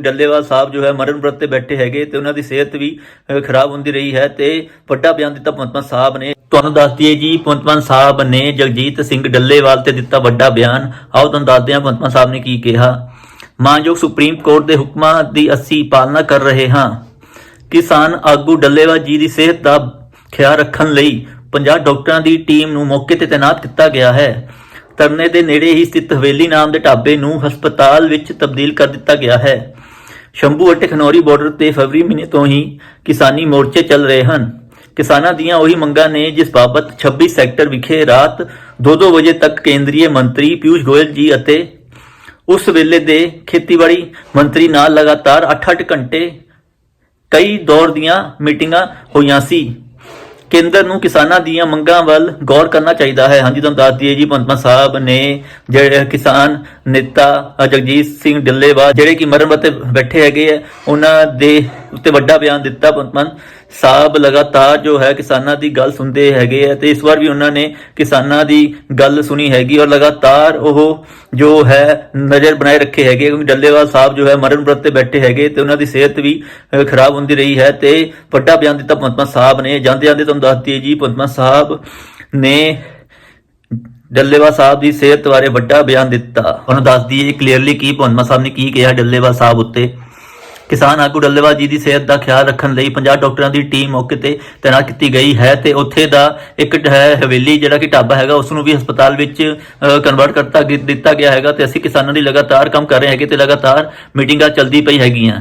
ਡੱਲੇਵਾਲ ਸਾਹਿਬ ਜੋ ਹੈ ਮਰਨ ਵਰਤ ਤੇ ਬੈਠੇ ਹੈਗੇ ਤੇ ਉਹਨਾਂ ਦੀ ਸਿਹਤ ਵੀ ਖਰਾਬ ਹੁੰਦੀ ਰਹੀ ਹੈ ਤੇ ਵੱਡਾ ਬਿਆਨ ਦਿੱਤਾ ਭਗਵੰਤ ਸਾਹਿਬ ਨੇ। ਤੁਹਾਨੂੰ ਦੱਸ ਦਈਏ ਜੀ, ਭਗਵੰਤ ਸਾਹਿਬ ਨੇ ਜਗਜੀਤ ਸਿੰਘ ਡੱਲੇਵਾਲ ਤੇ ਦਿੱਤਾ ਵੱਡਾ ਬਿਆਨ। ਆਓ ਤੁਹਾਨੂੰ ਦੱਸਦੇ ਹਾਂ ਭਗਵੰਤ ਸਾਹਿਬ ਨੇ ਕੀ ਕਿਹਾ। ਮਾਨਯੋਗ ਸੁਪਰੀਮ ਕੋਰਟ ਦੇ ਹੁਕਮਾਂ ਦੀ ਅਸੀਂ ਪਾਲਣਾ ਕਰ ਰਹੇ ਹਾਂ। ਕਿਸਾਨ ਆਗੂ ਡੱਲੇਵਾਲ ਜੀ ਦੀ ਸਿਹਤ ਦਾ ਖਿਆਲ ਰੱਖਣ ਲਈ 50 ਡਾਕਟਰਾਂ ਦੀ ਟੀਮ ਨੂੰ ਮੌਕੇ ਤੇ ਤਾਇਨਾਤ ਕੀਤਾ ਗਿਆ ਹੈ। ਤਰਨੇ ਦੇ ਨੇੜੇ ਹੀ ਸਥਿਤ ਹਵੇਲੀ ਨਾਮ ਦੇ ਢਾਬੇ ਨੂੰ ਹਸਪਤਾਲ ਵਿੱਚ ਤਬਦੀਲ ਕਰ ਦਿੱਤਾ ਗਿਆ ਹੈ। ਸ਼ੰਭੂ ਅਤੇ ਖਨੌਰੀ ਬਾਰਡਰ ਤੇ ਫਰਵਰੀ ਮਹੀਨੇ ਤੋਂ ਹੀ ਕਿਸਾਨੀ ਮੋਰਚੇ ਚੱਲ ਰਹੇ ਹਨ। ਕਿਸਾਨਾਂ ਦੀਆਂ ਉਹੀ ਮੰਗਾਂ ਨੇ ਜਿਸ ਬਾਬਤ 26 ਸੈਕਟਰ ਵਿਖੇ ਰਾਤ 2-2 ਵਜੇ ਤੱਕ ਕੇਂਦਰੀ ਮੰਤਰੀ ਪਿਊਸ਼ ਗੋਇਲ ਜੀ ਅਤੇ ਉਸ ਵੇਲੇ ਦੇ ਖੇਤੀਬਾੜੀ ਮੰਤਰੀ ਨਾਲ ਲਗਾਤਾਰ 8-8 ਘੰਟੇ ਕਈ ਦੌਰ ਦੀਆਂ ਮੀਟਿੰਗਾਂ ਹੋਈਆਂ ਸੀ। ਕੇਂਦਰ ਨੂੰ ਕਿਸਾਨਾਂ ਦੀਆਂ ਮੰਗਾਂ ਵੱਲ ਗੌਰ ਕਰਨਾ ਚਾਹੀਦਾ ਹੈ। ਹਾਂਜੀ, ਤੁਹਾਨੂੰ ਦੱਸ ਦਈਏ ਜੀ ਪੰਤਮਾ ਸਾਹਿਬ ਨੇ ਜਿਹੜੇ ਕਿਸਾਨ ਨੇਤਾ ਜਗਜੀਤ ਸਿੰਘ ਡੱਲੇਵਾਲ ਜਿਹੜੇ ਕਿ ਮਰਨ ਵਤੇ ਬੈਠੇ ਹੈਗੇ ਆ, ਉਹਨਾਂ ਦੇ ਉੱਤੇ ਵੱਡਾ ਬਿਆਨ ਦਿੱਤਾ ਪੰਤਮਨ ਸਾਹਿਬ ਲਗਾਤਾਰ ਜੋ ਹੈ ਕਿਸਾਨਾਂ ਦੀ ਗੱਲ ਸੁਣਦੇ ਹੈਗੇ ਆ ਤੇ ਇਸ ਵਾਰ ਵੀ ਉਹਨਾਂ ਨੇ ਕਿਸਾਨਾਂ ਦੀ ਗੱਲ ਸੁਣੀ ਹੈਗੀ ਔਰ ਲਗਾਤਾਰ ਉਹ ਜੋ ਹੈ ਨਜ਼ਰ ਬਣਾਏ ਰੱਖੇ ਹੈਗੇ ਕਿਉਂਕਿ ਡੱਲੇਵਾਲ ਸਾਹਿਬ ਜੋ ਹੈ ਮਰਨ ਵਰਤ ਤੇ ਬੈਠੇ ਹੈਗੇ ਤੇ ਉਹਨਾਂ ਦੀ ਸਿਹਤ ਵੀ ਖਰਾਬ ਹੁੰਦੀ ਰਹੀ ਹੈ ਤੇ ਵੱਡਾ ਬਿਆਨ ਦਿੱਤਾ ਪੰਤਮਾ ਸਾਹਿਬ ਨੇ। ਜਾਂਦੇ ਜਾਂਦੇ ਤੁਹਾਨੂੰ ਦੱਸ ਦਈਏ ਜੀ ਪੰਤਮਾ ਸਾਹਿਬ ਨੇ ਡੱਲੇਵਾਲ ਸਾਹਿਬ ਦੀ ਸਿਹਤ ਬਾਰੇ ਵੱਡਾ ਬਿਆਨ ਦਿੱਤਾ। ਉਹਨੂੰ ਦੱਸ ਦਈਏ ਕਲੀਅਰਲੀ ਕੀ ਪੰਤਮਾ ਸਾਹਿਬ ਨੇ ਕੀ ਕਿਹਾ ਡੱਲੇਵਾਲ ਸਾਹਿਬ ਉੱਤੇ। ਕਿਸਾਨ ਆਗੂ ਡੱਲੇਵਾਲ ਜੀ ਦੀ ਸਿਹਤ ਦਾ ਖਿਆਲ ਰੱਖਣ ਲਈ 50 ਡਾਕਟਰਾਂ ਦੀ ਟੀਮ ਮੌਕੇ ਤੇ ਤੈਨਾਤ ਕੀਤੀ ਗਈ ਹੈ ਤੇ ਉੱਥੇ ਦਾ ਇੱਕ ਹਵੇਲੀ ਜਿਹੜਾ ਕਿ ਢਾਬਾ ਹੈਗਾ, ਉਸ ਨੂੰ ਵੀ ਹਸਪਤਾਲ ਵਿੱਚ ਕਨਵਰਟ ਕਰਤਾ ਗਿ- ਦਿੱਤਾ ਗਿਆ ਹੈਗਾ ਤੇ ਅਸੀਂ ਕਿਸਾਨਾਂ ਦੀ ਲਗਾਤਾਰ ਕੰਮ ਕਰ ਰਹੇ ਹੈਗੇ ਤੇ ਲਗਾਤਾਰ ਮੀਟਿੰਗਾਂ ਚੱਲਦੀ ਪਈ ਹੈਗੀਆਂ।